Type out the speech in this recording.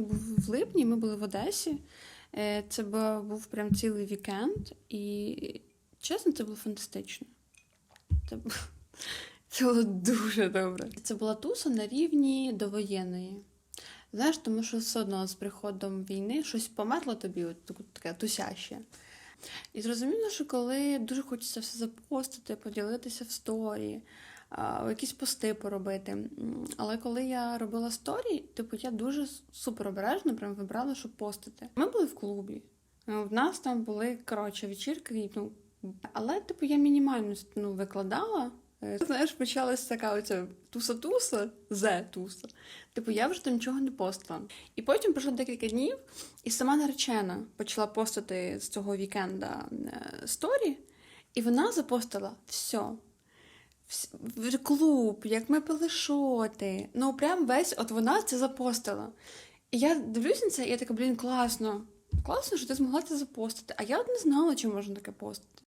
Був в липні, ми були в Одесі. Е, Це був прям цілий вікенд, і чесно, це було фантастично. Це, бу- це було дуже добре. Це була туса на рівні довоєнної. Знаєш, тому що все одно з приходом війни щось померло тобі, от таке- тусяще. І зрозуміло, що коли дуже хочеться все запостити, поділитися в сторі, якісь пости поробити. Але коли я робила сторі, типу, я дуже с- супер обережно прям вибрала, щоб постити. Ми були в клубі. е, В нас там були коротше вечірки, ну, але типу я мінімально ну, викладала. Е, Знаєш, почалася така оця туса-туса, зе-туса. Типу, я вже там нічого не постила. І потім пройшло декілька днів, і сама наречена почала постити з цього вікенда е, сторі, і вона запостила все. В клуб, як ми пили шоти. Ну, прям весь, от вона це запостила. І я дивлюся на це, і я така, блін, класно. Класно, що ти змогла це запостити. А я от не знала, чи можна таке постити.